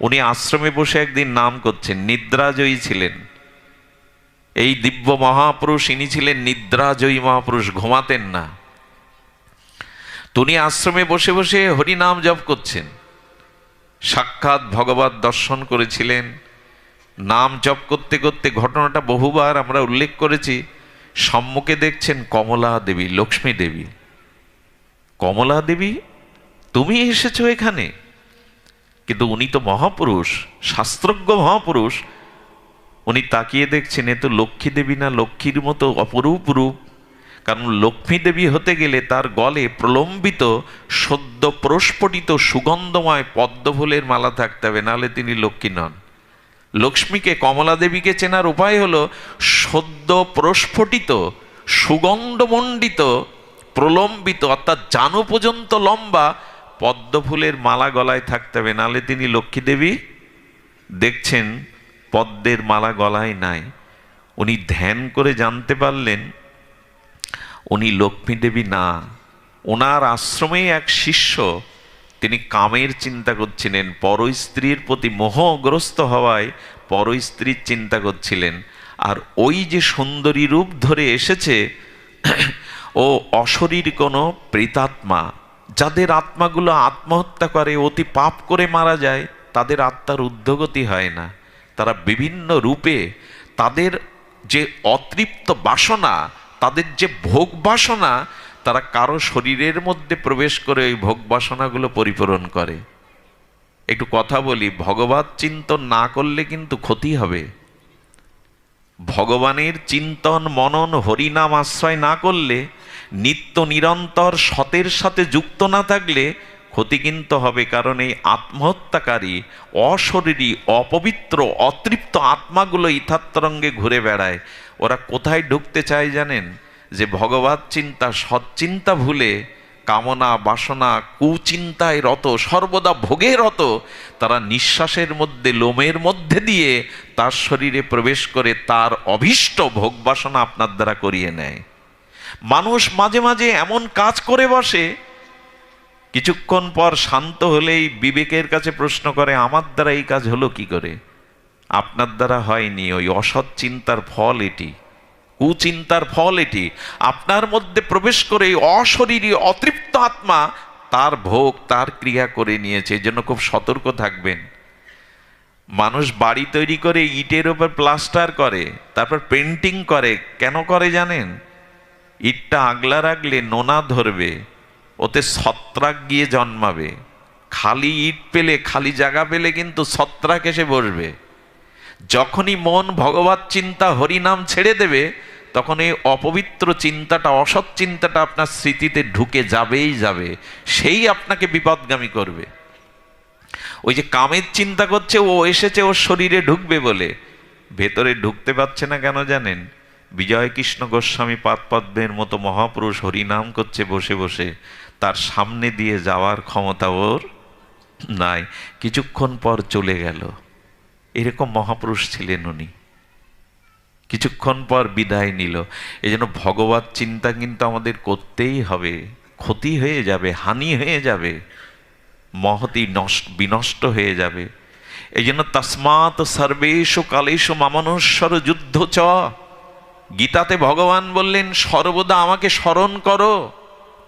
উনি আশ্রমে বসে একদিন নাম করছেন, নিদ্রাজয়ী ছিলেন। এই দিব্য মহাপুরুষ, ইনি ছিলেন নিদ্রাজয়ী মহাপুরুষ, ঘুমাতেন না। তুমি আশ্রমে বসে বসে হরিনাম জপ করছেন। সাক্ষাৎ ভগবত দর্শন করেছিলেন। নাম জপ করতে করতে ঘটনাটা বহুবার আমরা উল্লেখ করেছি। সম্মুখে দেখছেন কমলা দেবী, লক্ষ্মী দেবী। কমলা দেবী, তুমি এসেছ এখানে? কিন্তু উনি তো মহাপুরুষ, শাস্ত্রজ্ঞ মহাপুরুষ। উনি তাকিয়ে দেখছেন এ তো লক্ষ্মী দেবী না, লক্ষ্মীর মতো অপরূপ রূপ। কারণ লক্ষ্মী দেবী হতে গেলে তার গলে প্রলম্বিত, সদ্য প্রস্ফুটিত, সুগন্ধময় পদ্মফুলের মালা থাকতে হবে, নাহলে তিনি লক্ষ্মী নন। লক্ষ্মীকে, কমলা দেবীকে চেনার উপায় হলো, সদ্য প্রস্ফুটিত, সুগন্ধমণ্ডিত, প্রলম্বিত, অর্থাৎ জানু পর্যন্ত লম্বা পদ্মফুলের মালা গলায় থাকতে হবে নাহলে তিনি লক্ষ্মী দেবী দেখছেন পদ্মের মালা গলায় নাই। উনি ধ্যান করে জানতে পারলেন, উনি লক্ষ্মী দেবী না। ওনার আশ্রমে এক শিষ্য, তিনি কামের চিন্তা করছিলেন পর স্ত্রীর প্রতি মোহগ্রস্ত হওয়ায় পর স্ত্রীর চিন্তা করছিলেন। আর ওই যে সুন্দরী রূপ ধরে এসেছে, ও অশরীর কোনো প্রেতাত্মা যাদের আত্মাগুলো আত্মহত্যা করে, অতি পাপ করে মারা যায়, তাদের আত্মার উদ্যোগতি হয় না। তারা বিভিন্ন রূপে তাদের যে অতৃপ্ত বাসনা, তাদের যে ভোগ বাসনা, তারা কারও শরীরের মধ্যে প্রবেশ করে ওই ভোগ বাসনাগুলো পরিপূরণ করে। একটু কথা বলি, ভগবত চিন্তন না করলে কিন্তু ক্ষতি হবে। ভগবানের চিন্তন, মনন, হরিনাম আশ্রয় না করলে নিত্য নিরন্তর সতের সাথে যুক্ত না থাকলে ক্ষতি কিন্তু হবে, কারণ এই আত্মহত্যাকারী অশরীরী, অপবিত্র, অতৃপ্ত আত্মাগুলো ইথাত্তরঙ্গে ঘুরে বেড়ায়। ওরা কোথায় ঢুকতে চায় জানেন? যে ভগবত চিন্তা সচ্চিন্তা ভুলে কামনা, বাসনা, কুচিন্তায় রত, সর্বদা ভোগে রত, তারা নিঃশ্বাসের মধ্যে, লোমের মধ্যে দিয়ে তার শরীরে প্রবেশ করে তার অভীষ্ট ভোগ বাসনা আপনার দ্বারা করিয়ে নেয়। মানুষ মাঝে মাঝে এমন কাজ করে বসে, কিছুক্ষণ পর শান্ত হলেই বিবেকের কাছে প্রশ্ন করে, আমার দ্বারা এই কাজ হলো কি করে? আপনার দ্বারা হয়নি, ওই অসৎ চিন্তার ফল এটি, কুচিন্তার ফল এটি। আপনার মধ্যে প্রবেশ করে এই অশরীরী, অতৃপ্ত আত্মা তার ভোগ, তার ক্রিয়া করে নিয়েছে, এই জন্য খুব সতর্ক থাকবেন। মানুষ বাড়ি তৈরি করে, ইটের ওপর প্লাস্টার করে, তারপর পেন্টিং করে, কেন করে জানেন? ইটটা আগলা রাখলে নোনা ধরবে, ওতে ছত্রাক গিয়ে জন্মাবে। খালি ইট পেলে, খালি জায়গা পেলে কিন্তু ছত্রাক এসে বসবে। যখনই মন ভগবত চিন্তা হরিনাম ছেড়ে দেবে, তখন এই অপবিত্র চিন্তাটা, অসৎ চিন্তাটা আপনার স্মৃতিতে ঢুকে যাবেই যাবে। সেই আপনাকে বিপদগামী করবে। ওই যে কামের চিন্তা করছে, ও এসেছে, ওর শরীরে ঢুকবে বলে। ভেতরে ঢুকতে পারছে না কেন জানেন? বিজয় কৃষ্ণ গোস্বামী পাদপদ্মের মতো মহাপুরুষ হরিনাম করছে বসে বসে, তার সামনে দিয়ে যাওয়ার ক্ষমতা ওর নাই। কিছুক্ষণ পর চলে গেল। এরকম মহাপুরুষ ছিলেন উনি। কিছুক্ষণ পর বিদায় নিল। এই জন্য ভগবত চিন্তা কিন্তু আমাদের করতেই হবে। ক্ষতি হয়ে যাবে, হানি হয়ে যাবে, মহতি নষ্ট, বিনষ্ট হয়ে যাবে। এই জন্য তসমাত সর্বেশু কালেশু মামনুশ্বর যুদ্ধ চ। গীতাতে ভগবান বললেন, সর্বদা আমাকে স্মরণ করো।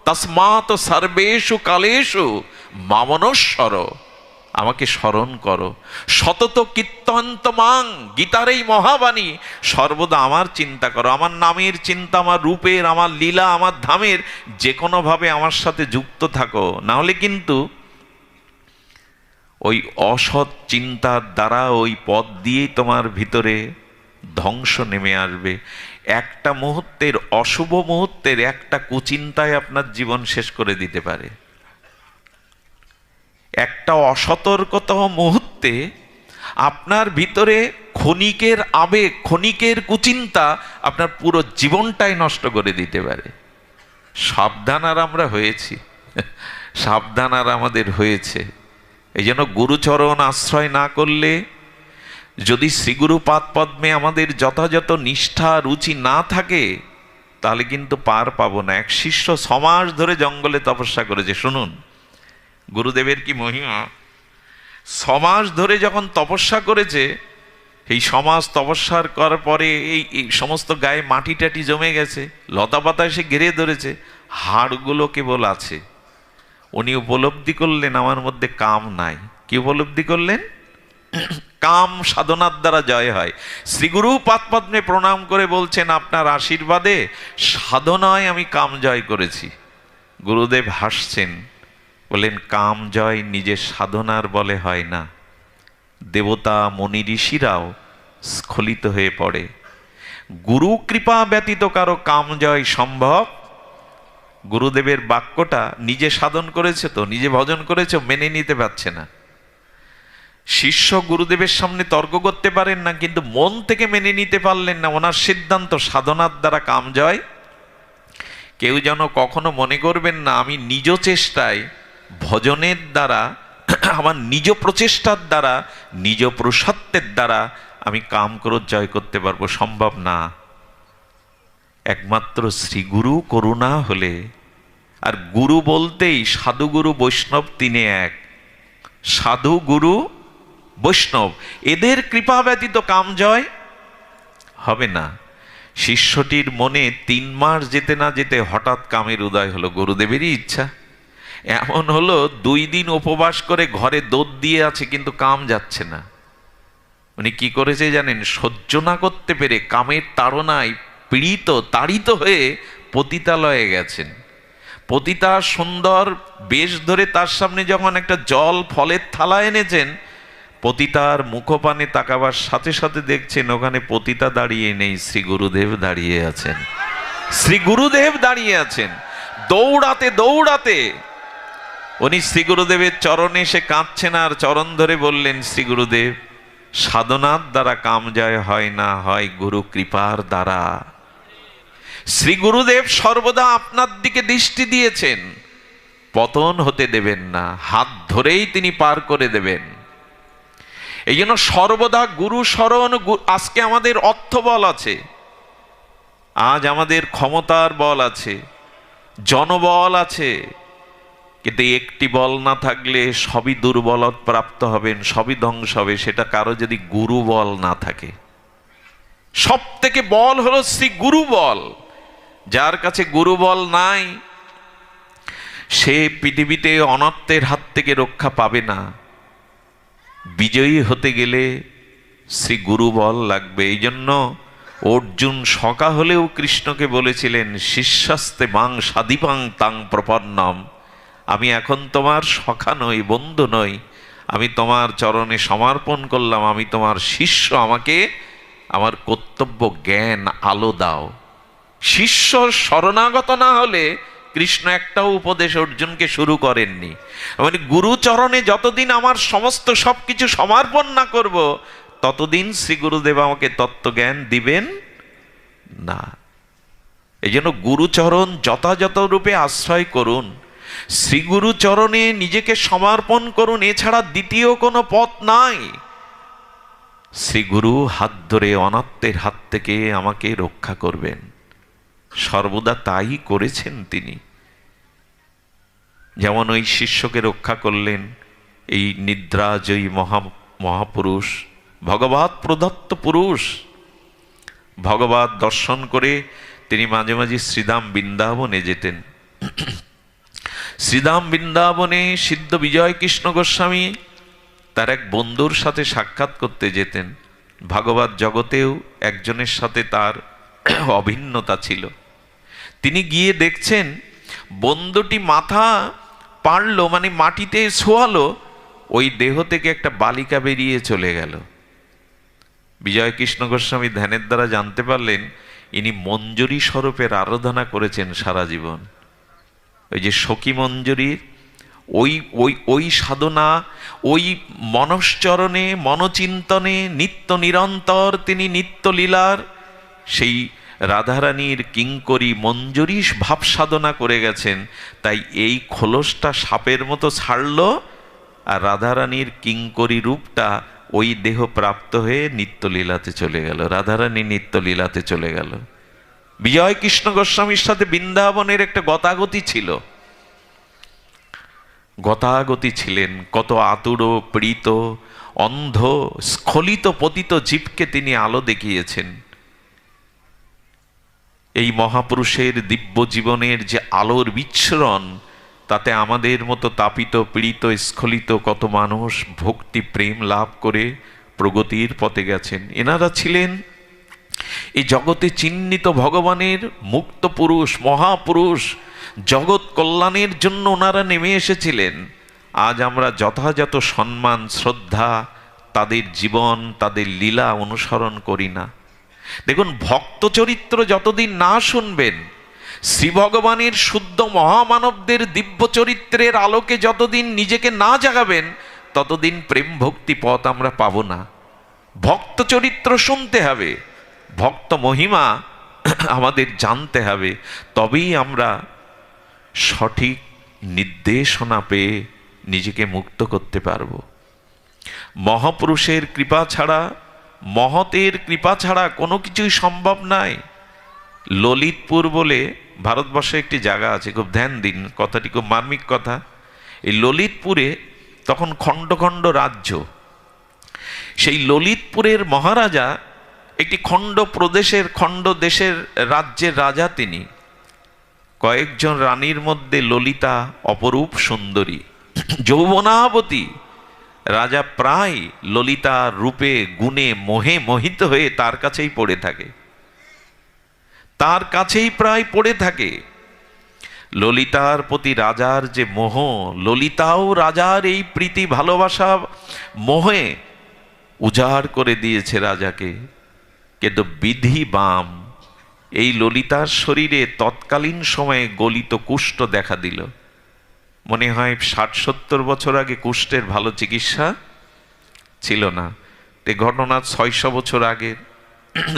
তসমাত সর্বেশু কালেশু মামনস্বর আমাকে স্মরণ করো। সতত কীর্তন্ত মাং গীতার এই মহাবাণী, সর্বদা আমার চিন্তা করো। আমার নামের চিন্তা, আমার রূপের, আমার লীলা, আমার ধামের যে কোনোভাবে আমার সাথে যুক্ত থাকো। না হলে কিন্তু ওই অসৎ চিন্তার দ্বারা ওই পথ দিয়েই তোমার ভিতরে ধ্বংস নেমে আসবে। একটা মুহূর্তের, অশুভ মুহূর্তের একটা কুচিন্তায় আপনার জীবন শেষ করে দিতে পারে। একটা অসতর্কতম মুহূর্তে আপনার ভিতরে ক্ষণিকের আবেগ, ক্ষণিকের কুচিন্তা আপনার পুরো জীবনটাই নষ্ট করে দিতে পারে। সাবধান আর আমরা হয়েছি। সাবধান আর আমাদের হয়েছে। এই জন্য গুরুচরণ আশ্রয় না করলে যদি শ্রীগুরু পাদ পদ্মে আমাদের যথাযথ নিষ্ঠা, রুচি না থাকে, তাহলে কিন্তু পার পাবো না। এক শিষ্য সমাজ ধরে জঙ্গলে তপস্যা করেছে। শুনুন, গুরুদেবের কি মহিমা? সমাজ ধরে যখন তপস্যা করেছে এই সমাজ তপস্যার করার পরে এই এই সমস্ত গায়ে মাটি টাটি জমে গেছে, লতা পাতা এসে ঘিরে ধরেছে, হাড়গুলো কেবল আছে। উনি উপলব্ধি করলেন, আমার মধ্যে কাম নাই। কি উপলব্ধি করলেন? কাম সাধনার দ্বারা জয় হয়। শ্রীগুরু পাতপদ্মে প্রণাম করে বলছেন, আপনার আশীর্বাদে সাধনায় আমি কাম জয় করেছি। গুরুদেব হাসছেন বলেন কাম জয় নিজের সাধনার বলে হয় না। দেবতা মনি ঋষিরাও স্খলিত হয়ে পড়ে। গুরু কৃপা ব্যতীত কারও কাম জয় সম্ভব? গুরুদেবের বাক্যটা, নিজে সাধন করেছে তো, নিজে ভজন করেছে, মেনে নিতে পারছে না। শিষ্য গুরুদেবের সামনে তর্ক করতে পারেন না, কিন্তু মন থেকে মেনে নিতে পারলেন না। ওনার সিদ্ধান্ত সাধনার দ্বারা কাম জয় কেউ যেন কখনো মনে করবেন না, আমি নিজ চেষ্টায় ভজনের দ্বারা, আমার নিজ প্রচেষ্টার দ্বারা, নিজ প্রসত্বের দ্বারা আমি কাম ক্রোধ জয় করতে পারব। সম্ভব না। একমাত্র শ্রীগুরু করুণা হলে, আর গুরু বলতেই সাধুগুরু বৈষ্ণব তিনি এক। সাধু গুরু বৈষ্ণব, এদের কৃপা ব্যতীত কাম জয় হবে না। শিষ্যটির মনে তিন মাস যেতে না যেতে হঠাৎ কামের উদয় হলো গুরুদেবেরই ইচ্ছা। এমন হলো দুই দিন উপবাস করে ঘরে দোধ দিয়ে আছে, কিন্তু কাম যাচ্ছে না। উনি কি করেছে জানেন? সহ্য না করতে পেরে কামের তাড়নায় পীড়িত, তাড়িত হয়ে পতিতালয়ে গেছেন। পতিতা সুন্দর বেশ ধরে তার সামনে যখন একটা জল ফলের থালা এনেছেন পতিতার মুখপানে তাকাবার সাথে সাথে দেখছেন ওখানে পতিতা দাঁড়িয়ে নেই, শ্রী গুরুদেব দাঁড়িয়ে আছেন। শ্রী গুরুদেব দাঁড়িয়ে আছেন। দৌড়াতে দৌড়াতে। উনি শ্রী গুরুদেবের চরণে এসে কাঁদছেন আর চরণ ধরে বললেন, শ্রী গুরুদেব, সাধনার দ্বারা কাম জয় হয় না হয়, গুরু কৃপার দ্বারা। শ্রী গুরুদেব সর্বদা আপনার দিকে দৃষ্টি দিয়েছেন। পতন হতে দেবেন না, হাত ধরেই তিনি পার করে দেবেন। এই জন্য সর্বদা গুরু স্মরণ আজকে আমাদের অর্থ বল আছে। আজ আমাদের ক্ষমতার বল আছে। জনবল আছে। কিন্তু একটি বল না থাকলে সবই দুর্বলত প্রাপ্ত হবেন, সবই ধ্বংস হবে, সেটা কারও যদি গুরু বল না থাকে। সব থেকে বল হলো শ্রী গুরু বল। যার কাছে গুরু বল নাই, সে পৃথিবীতে অনর্থের হাত থেকে রক্ষা পাবে না। বিজয়ী হতে গেলে শ্রী গুরু বল লাগবে। এই জন্য অর্জুন সকা হলেও কৃষ্ণকে বলেছিলেন, শিষ্যাস্তে মাং সাদিপাং তাং প্রপন্নম। আমি এখন তোমার সখা নই, বন্ধু নই। আমি তোমার চরণে সমর্পণ করলাম। আমি তোমার শিষ্য। আমাকে আমার কর্তব্য জ্ঞান আলো দাও। শিষ্য শরণাগত না হলে কৃষ্ণ একটাও উপদেশ অর্জুনকে শুরু করেননি। মানে গুরুচরণে যতদিন আমার সমস্ত সব কিছু সমর্পণ না করব, ততদিন শ্রী গুরুদেব আমাকে তত্ত্বজ্ঞান দিবেন না। এই জন্য গুরুচরণ যথাযথ রূপে আশ্রয় করুন। শ্রী গুরুচরণে নিজেকে সমর্পণ করুন, এছাড়া দ্বিতীয় কোনো পথ নাই। শ্রী গুরু হাত ধরে অনাত্মের হাত থেকে আমাকে রক্ষা করবেন। সর্বদা তাই করেছেন তিনি। যেমন ওই শিষ্যকে রক্ষা করলেন, এই নিদ্রাজয়ী মহা, মহাপুরুষ ভগবত প্রদত্ত পুরুষ। ভগবত দর্শন করে তিনি মাঝে মাঝে শ্রীধাম বৃন্দাবনে যেতেন। শ্রীধাম বৃন্দাবনে সিদ্ধ বিজয় কৃষ্ণ গোস্বামী তার এক বন্ধুর সাথে সাক্ষাৎ করতে যেতেন। ভাগবত জগতেও একজনের সাথে তার অভিন্নতা ছিল। তিনি গিয়ে দেখছেন বন্ধুটি মাথা পারল মানে মাটিতে শোয়ালো, ওই দেহ থেকে একটা বালিকা বেরিয়ে চলে গেল। বিজয় কৃষ্ণ গোস্বামী ধ্যানের দ্বারা জানতে পারলেন, ইনি মঞ্জুরি স্বরূপের আরাধনা করেছেন সারা জীবন। ওই যে সখী মঞ্জুরির ওই ওই ওই সাধনা, ওই মনশ্চরণে, মনচিন্তনে, নিত্য নিরন্তর তিনি নিত্য লীলার সেই রাধারানীর কিঙ্করি মঞ্জুরি ভাব সাধনা করে গেছেন, তাই এই খোলসটা সাপের মতো ছাড়ল আর রাধারানীর কিঙ্করি রূপটা ওই দেহ প্রাপ্ত হয়ে নিত্যলীলাতে চলে গেল। রাধারানী নিত্যলীলাতে চলে গেল। বিজয় কৃষ্ণ গোস্বামীর সাথে বৃন্দাবনের একটা গতাগতি ছিল। গতাগতি ছিলেন, কত আতুর প্রীত, অন্ধ, স্খলিত পতিত জীবকে তিনি আলো দেখিয়েছেন। এই মহাপুরুষের দিব্য জীবনের যে আলোর বিচ্ছরণ, তাতে আমাদের মতো তাপিত, পীড়িত, স্খলিত কত মানুষ ভক্তি, প্রেম লাভ করে প্রগতির পথে গেছেন। এনারা ছিলেন এই জগতে চিহ্নিত ভগবানের মুক্ত পুরুষ, মহাপুরুষ, জগৎ কল্যাণের জন্য ওনারা নেমে এসেছিলেন। আজ আমরা যথাযথ সম্মান, শ্রদ্ধা, তাদের জীবন, তাদের লীলা অনুসরণ করি না। দেখুন, ভক্ত চরিত্র যতদিন না শুনবেন, শ্রী ভগবানের শুদ্ধ মহামানবদের দিব্য চরিত্রের আলোকে যতদিন নিজেকে না জাগাবেন, ততদিন প্রেম ভক্তি পথ আমরা পাবো না। ভক্ত চরিত্র শুনতে হবে, ভক্ত মহিমা আমাদের জানতে হবে, তবেই আমরা সঠিক নির্দেশনা পেয়ে নিজেকে মুক্ত করতে পারব। মহাপুরুষের কৃপা ছাড়া মহতের কৃপা ছাড়া কোনো কিছুই সম্ভব নয় ললিতপুর বলে ভারতবর্ষে একটি জায়গা আছে, খুব ধ্যান দিন, কথাটি খুব মার্মিক কথা। এই ললিতপুরে তখন খণ্ড খণ্ড রাজ্য। সেই ললিতপুরের মহারাজা একটি খণ্ড প্রদেশের, খণ্ড দেশের রাজ্যের রাজা তিনি। কয়েকজন রানীর মধ্যে ললিতা অপরূপ সুন্দরী। যৌবনাবতী রাজা প্রায় ললিতার রূপে গুণে মোহে মোহিত হয়ে তার কাছেই পড়ে থাকে। তার কাছেই প্রায় পড়ে থাকে। ললিতার প্রতি রাজার যে মোহ, ললিতাও রাজার এই প্রীতি ভালোবাসা মোহে উজাড় করে দিয়েছে রাজাকে। কিন্তু বিধি বাম, এই ললিতার শরীরে তৎকালীন সময়ে গলিত কুষ্ঠ দেখা দিল। মনে হয় ষাট, সত্তর বছর আগে কুষ্ঠের ভালো চিকিৎসা ছিল না। এ ঘটনা ছয়শো বছর আগে।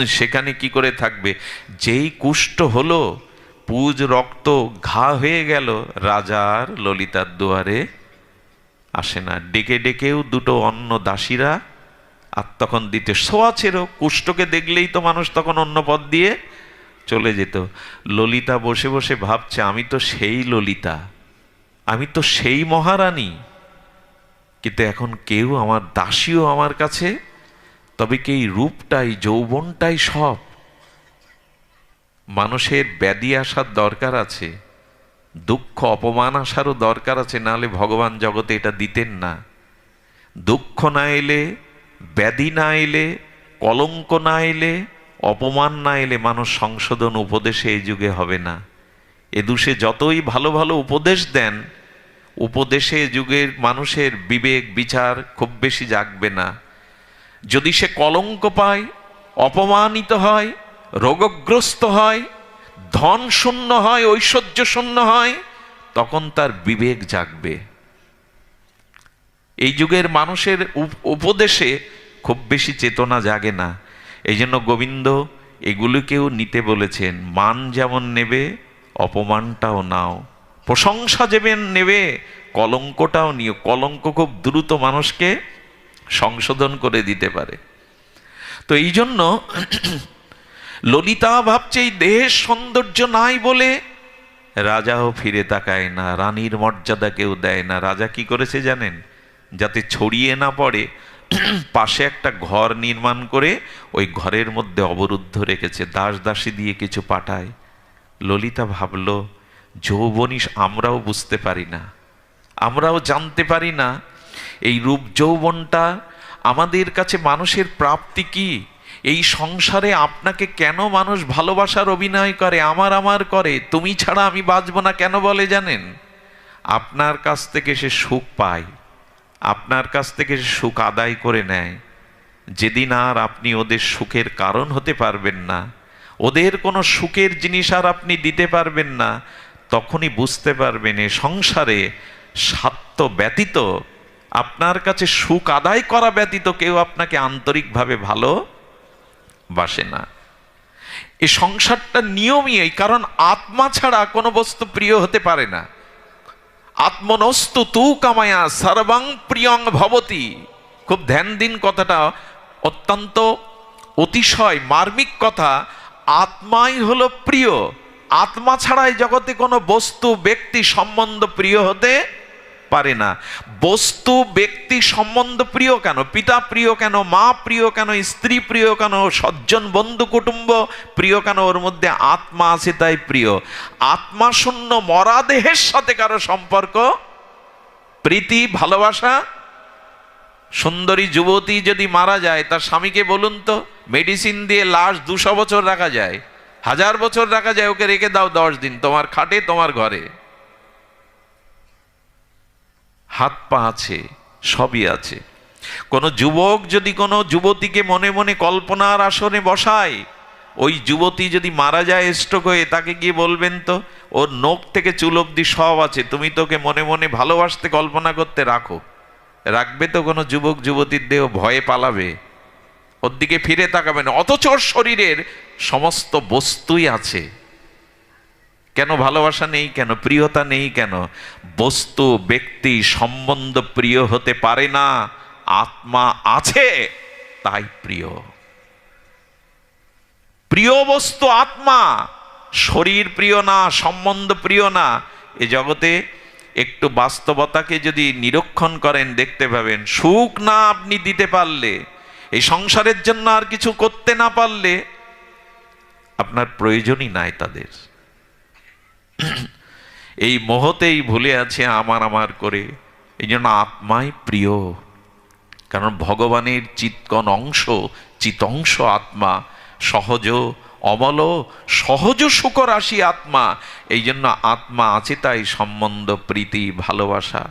সেখানে কি করে থাকবে? যেই কুষ্ঠ হলো, পুজ, রক্ত ঘা হয়ে গেল, রাজার ললিতার দুয়ারে আসে না। ডেকে ডেকেও দুটো অন্য দাসীরা আর তখন দিতে সোয়াছেরও কুষ্ঠকে দেখলেই তো মানুষ তখন অন্য পথ দিয়ে চলে যেত। ললিতা বসে বসে ভাবছে, আমি তো সেই ললিতা। আমি তো সেই মহারানী। কিন্তু এখন কেউ আমার দাসীও আমার কাছে, তবে কি এই রূপটাই, যৌবনটাই সব? মানুষের ব্যাধি আসার দরকার আছে, দুঃখ, অপমান আসারও দরকার আছে, নাহলে ভগবান জগতে এটা দিতেন না। দুঃখ না এলে, ব্যাধি না এলে, কলঙ্ক না এলে, অপমান না এলে মানুষ সংশোধন উপদেশে এই যুগে হবে না। এ দুষে যতই ভালো ভালো উপদেশ দেন উপদেশে যুগের মানুষের বিবেক, বিচার খুব বেশি জাগবে না। যদি সে কলঙ্ক পায়, অপমানিত হয়, রোগগ্রস্ত হয় ধন শূন্য হয় ঐশ্বর্য শূন্য হয়, তখন তার বিবেক জাগবে। এই যুগের মানুষের উপদেশে খুব বেশি চেতনা জাগে না। এই জন্য গোবিন্দ এগুলোকেও নিতে বলেছেন, মান যেমন নেবে, অপমানটাও নাও। প্রশংসা যেবেন নেবে, কলঙ্কটাও নিয়ে কলঙ্ক খুব দ্রুত মানুষকে সংশোধন করে দিতে পারে। তো এই জন্য ললিতা ভাবছে, এই দেহের সৌন্দর্য নাই বলে রাজাও ফিরে তাকায় না, রানীর মর্যাদা কেউ দেয় না। রাজা কি করেছে জানেন? যাতে ছড়িয়ে না পড়ে, পাশে একটা ঘর নির্মাণ করে ওই ঘরের মধ্যে অবরুদ্ধ রেখেছে, দাস দাসী দিয়ে কিছু পাঠায়। ললিতা ভাবল যৌবনী আমরাও বুঝতে পারি না, আমরাও জানতে পারি না, এই রূপ যৌবনটা আমাদের কাছে মানুষের প্রাপ্তি কি? এই সংসারে আপনাকে কেন মানুষ ভালোবাসার অভিনয় করে, আমার আমার করে, তুমি ছাড়া আমি বাঁচব না কেন বলে জানেন? আপনার কাছ থেকে সে সুখ পায়, আপনার কাছ থেকে সে সুখ আদায় করে নেয়। যেদিন আর আপনি ওদের সুখের কারণ হতে পারবেন না, ওদের কোনো সুখের জিনিস আর আপনি দিতে পারবেন না তখনই বুঝতে পারবেন এ সংসারে স্বার্থ ব্যতীত, আপনার কাছে সুখ আদায় করা ব্যতীত কেউ আপনাকে আন্তরিকভাবে ভালো বাসে না। এই সংসারটা নিয়মই এই, কারণ আত্মা ছাড়া কোনো বস্তু প্রিয় হতে পারে না। আত্মনস্তু তু কামায়া সর্বাং প্রিয়ং ভবতী। খুব ধ্যান দিন কথাটা, অত্যন্ত অতিশয় মার্মিক কথা, আত্মাই হলো প্রিয়। আত্মা ছাড়াই জগতে কোনো বস্তু, ব্যক্তি, সম্বন্ধ প্রিয় হতে পারে না। বস্তু, ব্যক্তি, সম্বন্ধ প্রিয় কেন? পিতা প্রিয় কেন? মা প্রিয় কেন? স্ত্রী প্রিয় কেন? সজ্জন, বন্ধু, কুটুম্ব প্রিয় কেন? ওর মধ্যে আত্মা আছে তাই প্রিয়। আত্মা শূন্য, মরা দেহের সাথে কারও সম্পর্ক, প্রীতি, ভালোবাসা। সুন্দরী যুবতী যদি মারা যায়, তার স্বামীকে বলুন তো, মেডিসিন দিয়ে লাশ দুশো বছর রাখা যায়। হাজার বছর রাখা যায়, ওকে রেখে দাও দশ দিন, তোমার খাটে, তোমার ঘরে। হাত পা আছে, সবই আছে। কোনো যুবক যদি কোনো যুবতীকে মনে মনে কল্পনার আসনে বসায়, ওই যুবতী যদি মারা যায় স্ট্রোক হয়ে, তাকে গিয়ে বলবেন তো, ওর নোখ থেকে চুল অব্দি সব আছে, তুমি তোকে মনে মনে ভালোবাসতে কল্পনা করতে রাখো। রাখবে তো কোনো যুবক, যুবতীর দেহ ভয়ে পালাবে। ওর দিকে ফিরে তাকাবে না অথচ ওর শরীরের সমস্ত বস্তুই আছে। কেন ভালোবাসা নেই, কেন প্রিয়তা নেই, কেন বস্তু, ব্যক্তি, সম্বন্ধ প্রিয় হতে পারে না, আত্মা আছে, তাই প্রিয়। প্রিয় বস্তু আত্মা, শরীর প্রিয় না, সম্বন্ধ প্রিয় না, এ জগতে একটু বাস্তবতাকে যদি নিরীক্ষণ করেন, দেখতে পাবেন, সুখ না আপনি দিতে পারলে এই সংসারের জন্য আর কিছু করতে না পারলে আপনার প্রয়োজনই নাই তাদের। এই মোহতেই ভুলে আছে আমার আমার করে। এই জন্য আত্মাই প্রিয়। কারণ ভগবানের চিৎকন অংশ, চিতংশ আত্মা, সহজ অমল সহজ শুকর আসি আত্মা। এই জন্য আত্মা আছে তাই সম্বন্ধ, প্রীতি, ভালোবাসা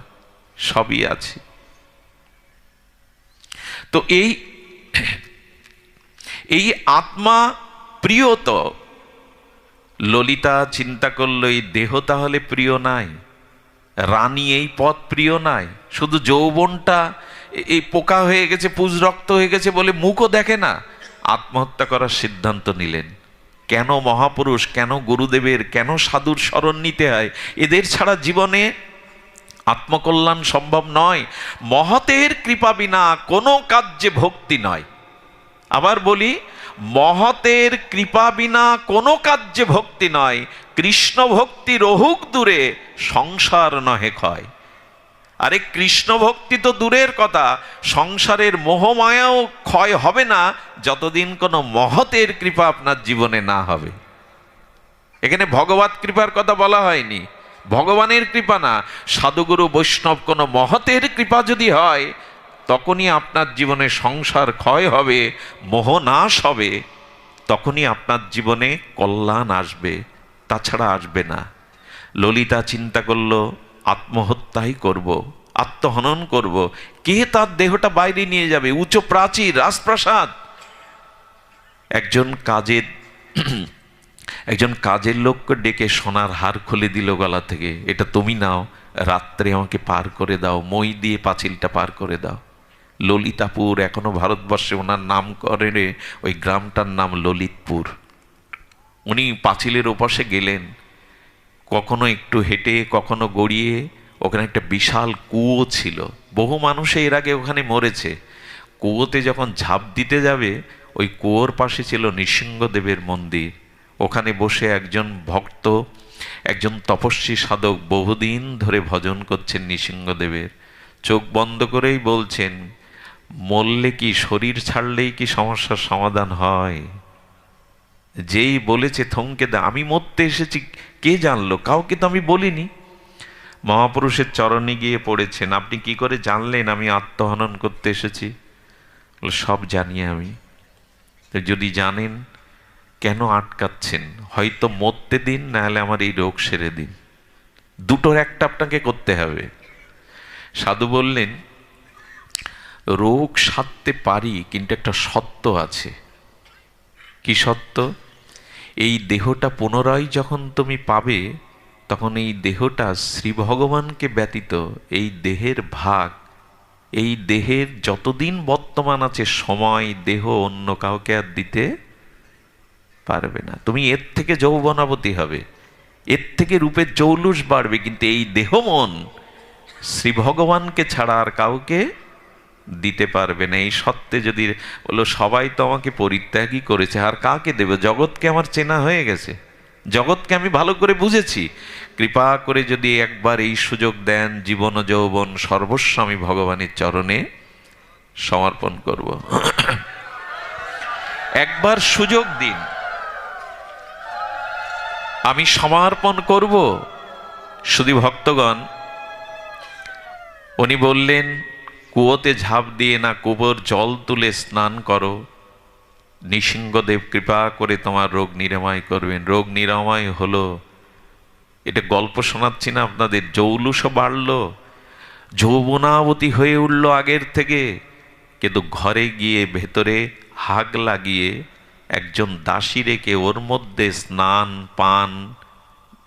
সবই আছে। তো এই এই আত্মা প্রিয় তো ললিতা চিন্তা করল, এই দেহ তাহলে প্রিয় নাই? রানী এই পথ প্রিয় নাই? শুধু যৌবনটা এই পোকা হয়ে গেছে, পুজ রক্ত হয়ে গেছে বলে মুখও দেখে না? আত্মহত্যা করার সিদ্ধান্ত নিলেন। কেন মহাপুরুষ, কেন গুরুদেবের, কেন সাধুর স্মরণ নিতে হয়? এদের ছাড়া জীবনে আত্মকল্যাণ সম্ভব নয়। মহতের কৃপা বিনা কোনো কার্যে ভক্তি নয়। আবার বলি, মহতের কৃপা বিনা কোনো কার্যে ভক্তি নয়। কৃষ্ণ ভক্তি রহুক দূরে, সংসার নহে ক্ষয়। আরে কৃষ্ণ ভক্তি তো দূরের কথা, সংসারের মোহমায়াও ক্ষয় হবে না, যতদিন কোনো মহতের কৃপা আপনার জীবনে না হবে। এখানে ভগবত কৃপার কথা বলা হয়নি। ভগবানের কৃপা না সাধুগুরু বৈষ্ণব কোনো মহতের কৃপা যদি হয়, তখনই আপনার জীবনে সংসার ক্ষয় হবে, মোহ নাশ হবে তখনই আপনার জীবনে কল্যাণ আসবে, তাছাড়া আসবে না ললিতা চিন্তা করল, আত্মহত্যাই করব। আত্মহনন করব। কে তার দেহটা বাইরে নিয়ে যাবে উঁচু প্রাচীর, রাজপ্রাসাদ একজন কাজের একজন কাজের লোককে ডেকে সোনার হার খুলে দিল গলা থেকে, এটা তুমি নাও, রাত্রে আমাকে পার করে দাও, মই দিয়ে পাঁচিলটা পার করে দাও। ললিতাপুর, এখনও ভারতবর্ষে ওনার নাম করে ওই গ্রামটার নাম ললিতপুর। উনি পাঁচিলের ওপাশে গেলেন, কখনো একটু হেঁটে, কখনো গড়িয়ে, ওখানে একটা বিশাল কুয়ো ছিল। বহু মানুষ এর আগে ওখানে মরেছে। কুয়োতে যখন ঝাঁপ দিতে যাবে, ওই কুয়োর পাশে ছিল নৃসিংহদেবের মন্দির। ওখানে বসে একজন ভক্ত, একজন তপস্বী সাধক বহুদিন ধরে ভজন করছেন নৃসিংহদেবের। চোখ বন্ধ করেই বলছেন, মরলে কি শরীর ছাড়লেই কি সমস্যার সমাধান হয়? যেই বলেছে, থমকে দা, আমি মরতে এসেছি, কে জানলো? কাউকে তো আমি বলিনি। মহাপুরুষের চরণে গিয়ে পড়েছেন, আপনি কি করে জানলেন আমি আত্মহনন করতে এসেছি? সব জানি আমি। যদি জানেন কেন আটকাচ্ছেন? হয়তো মরতে দিন নাহলে আমার এই রোগ সেরে দিন। দুটোর একটা আপনাকে করতে হবে। সাধু বললেন, রোগ সারতে পারি, কিন্তু একটা সত্য আছে। কি সত্য? এই দেহটা পুনরায় যখন তুমি পাবে, তখন এই দেহটা শ্রী ভগবানকে ব্যতীত এই দেহের ভাগ, এই দেহের যতদিন বর্তমান আছে, সময়, দেহ অন্য কাউকে আর দিতে পারবে না। তুমি এর থেকে যৌবনাবতী হবে। এর থেকে রূপের জৌলুস বাড়বে, কিন্তু এই দেহ মন শ্রী ভগবানকে ছাড়া আর কাউকে দিতে পারবে না। এই সত্ত্বে যদি বলল সবাই তো আমাকে পরিত্যাগই করেছে, আর কাকে দেবে? জগৎকে আমার চেনা হয়ে গেছে। জগৎকে আমি ভালো করে বুঝেছি। কৃপা করে যদি একবার এই সুযোগ দেন, জীবন যৌবন সর্বস্ব আমি ভগবানের চরণে সমর্পণ করব। একবার সুযোগ দিন। আমি সমর্পণ করব? শুধু ভক্তগণ, উনি বললেন, কুয়োতে ঝাঁপ দিয়ে না কুয়োর জল তুলে স্নান করো। নৃসিংহদেব কৃপা করে তোমার রোগ নিরাময় করবেন। রোগ নিরাময় হলো, এটা গল্প শোনাচ্ছি না আপনাদের, জৌলুসও বাড়লো, যৌবনাবতী হয়ে উঠল আগের থেকে, কিন্তু ঘরে গিয়ে ভেতরে হাগ লাগিয়ে একজন দাসী রেখে ওর মধ্যে স্নান, পান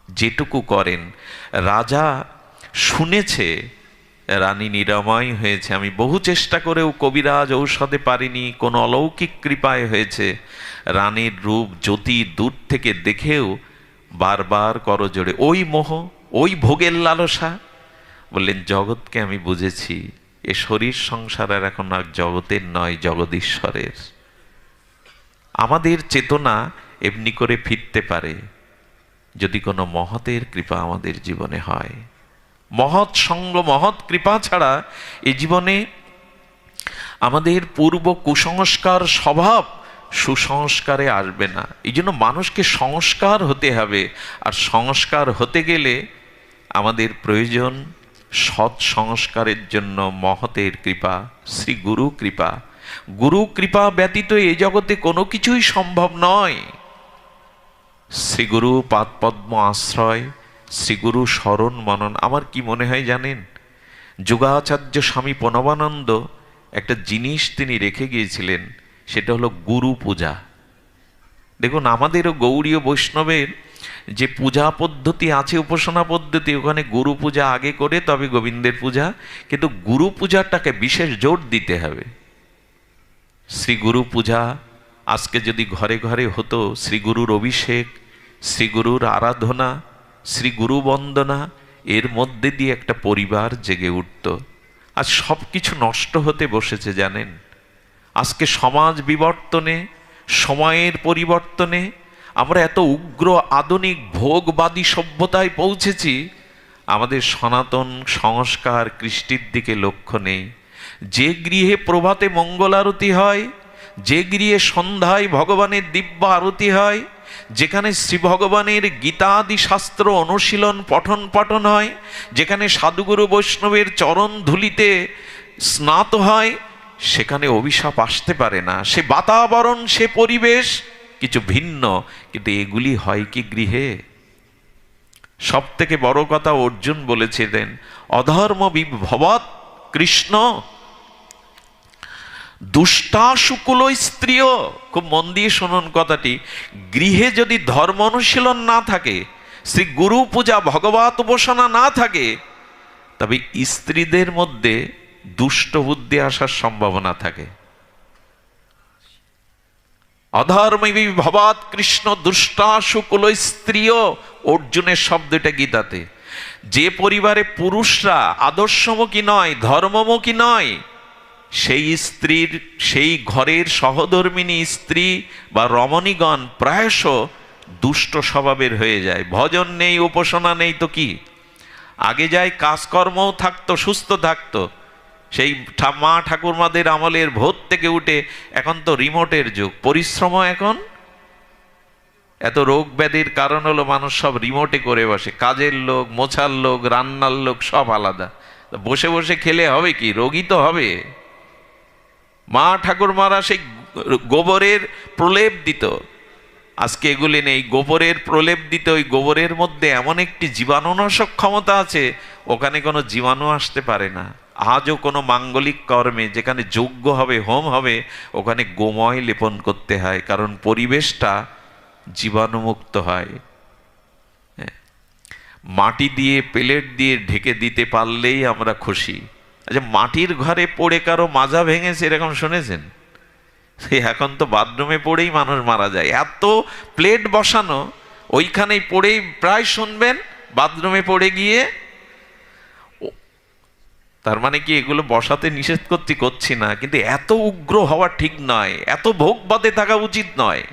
যেটুকু করেন। রাজা শুনেছে, রানী নিরাময় হয়েছে। আমি বহু চেষ্টা করেও কবিরাজ ঔষধে পারিনি, কোনো অলৌকিক কৃপায় হয়েছে। রানীর রূপ জ্যোতি দূর থেকে দেখেও বারবার করজোড়ে, ওই মোহ, ওই ভোগের লালসা? বললেন, জগৎকে আমি বুঝেছি, এ শরীর সংসার আর এখন আর জগতের নয়, জগদীশ্বরের। আমাদের চেতনা এমনি করে ফিরতে পারে যদি কোনো মহতের কৃপা আমাদের জীবনে হয়। মহৎ সঙ্গ, মহৎ কৃপা ছাড়া এই জীবনে আমাদের পূর্ব কুসংস্কার স্বভাব সুসংস্কারে আসবে না। এই জন্য মানুষকে সংস্কার হতে হবে আর সংস্কার হতে গেলে আমাদের প্রয়োজন সৎ সংস্কারের জন্য মহতের কৃপা, শ্রী গুরু কৃপা গুরু কৃপা ব্যতীত এই জগতে কোনো কিছুই সম্ভব নয়। শ্রীগুরু পাদপদ্ম আশ্রয়, শ্রীগুরু স্মরণ মনন, আমার কি মনে হয় জানেন? যোগাচার্য স্বামী প্রণবানন্দ একটা জিনিস তিনি রেখে গিয়েছিলেন, সেটা হলো গুরু পূজা। দেখুন, আমাদেরও গৌরীয় বৈষ্ণবের যে পূজা পদ্ধতি আছে, উপাসনা পদ্ধতি, ওখানে গুরু পূজা আগে করে, তবে গোবিন্দের পূজা, কিন্তু গুরু পূজাটাকে বিশেষ জোর দিতে হবে। শ্রী গুরু পূজা। আজকে যদি ঘরে ঘরে হতো শ্রী গুরুর অভিষেক, শ্রী গুরুর আরাধনা, শ্রী গুরু বন্দনা, এর মধ্যে দিয়ে একটা পরিবার জেগে উঠত। আজ সব কিছু নষ্ট হতে বসেছে, জানেন? আজকে সমাজ বিবর্তনে, সময়ের পরিবর্তনে আমরা এত উগ্র আধুনিক ভোগবাদী সভ্যতায় পৌঁছেছি, আমাদের সনাতন সংস্কার কৃষ্টির দিকে লক্ষ্য নেই। যে গৃহে প্রভাতে মঙ্গল আরতি হয়, যে গৃহে সন্ধ্যায় ভগবানের দিব্য আরতি হয়, যেখানে শ্রী ভগবানের গীতাদি শাস্ত্র অনুশীলন পঠন পাঠন হয়, যেখানে সাধুগুরু বৈষ্ণবের চরণ ধুলিতে স্নাত হয়, সেখানে অভিশাপ আসতে পারে না। সে বাতাবরণ, সে পরিবেশ কিছু ভিন্ন, কিন্তু এগুলি হয় কি গৃহে? সব থেকে বড় কথা অর্জুন বলেছিলেন অধর্ম বিভবত কৃষ্ণ দুষ্টাশুকুল স্ত্রীও। খুব মন দিয়ে শুনুন কথাটি। গৃহে যদি ধর্ম অনুশীলন না থাকে, শ্রী গুরু পূজা, ভগবত উপাসনা না থাকে, তবে স্ত্রীদের মধ্যে দুষ্ট বুদ্ধি আসার সম্ভাবনা থাকে। অধর্মী ভবাত কৃষ্ণ দুষ্টা দুষ্টাশুকুল স্ত্রীও অর্জুনের শব্দটা গীতাতে। যে পরিবারে পুরুষরা আদর্শমুখী নয়, ধর্মমুখী নয় সেই স্ত্রীর, সেই ঘরের সহধর্মিনী স্ত্রী বা রমণীগণ প্রায়শ দুষ্ট স্বভাবের হয়ে যায়। ভজন নেই, উপাসনা নেই তো কি? আগে যায়, কাজকর্মও থাকতো, সুস্থ থাকতো। সেই মা ঠাকুরমাদের আমলের ভোর থেকে উঠে এখন তো রিমোটের যুগ। পরিশ্রম এখন? এত রোগ ব্যাধির কারণ হলো মানুষ সব রিমোটে করে বসে। কাজের লোক, মোছার লোক, রান্নার লোক সব আলাদা। বসে বসে খেলে হবে কি? রোগী তো হবে। মা ঠাকুরমারা সেই গোবরের প্রলেপ দিত। আজকে এগুলি নেই, গোবরের প্রলেপ দিতে। ওই গোবরের মধ্যে এমন একটি জীবাণুনাশক ক্ষমতা আছে, ওখানে কোনো জীবাণু আসতে পারে না। আজও কোনো মাঙ্গলিক কর্মে যেখানে যোগ্য হবে, হোম হবে, ওখানে গোময় লেপন করতে হয়, কারণ পরিবেশটা জীবাণুমুক্ত হয়। হ্যাঁ। মাটি দিয়ে, প্লেট দিয়ে ঢেকে দিতে পারলেই আমরা খুশি। আচ্ছা মাটির ঘরে পড়ে কারও মাজা ভেঙেছে এরকম শুনেছেন? এখন তো বাথরুমে পড়েই মানুষ মারা যায়। এত প্লেট বসানো, ওইখানেই পড়েই প্রায় শুনবেন, বাথরুমে পড়ে গিয়ে। তার মানে কি এগুলো বসাতে নিষেধ করতে করছি না, কিন্তু এত উগ্র হওয়া ঠিক নয়, এত ভোগবাদে থাকা উচিত নয়।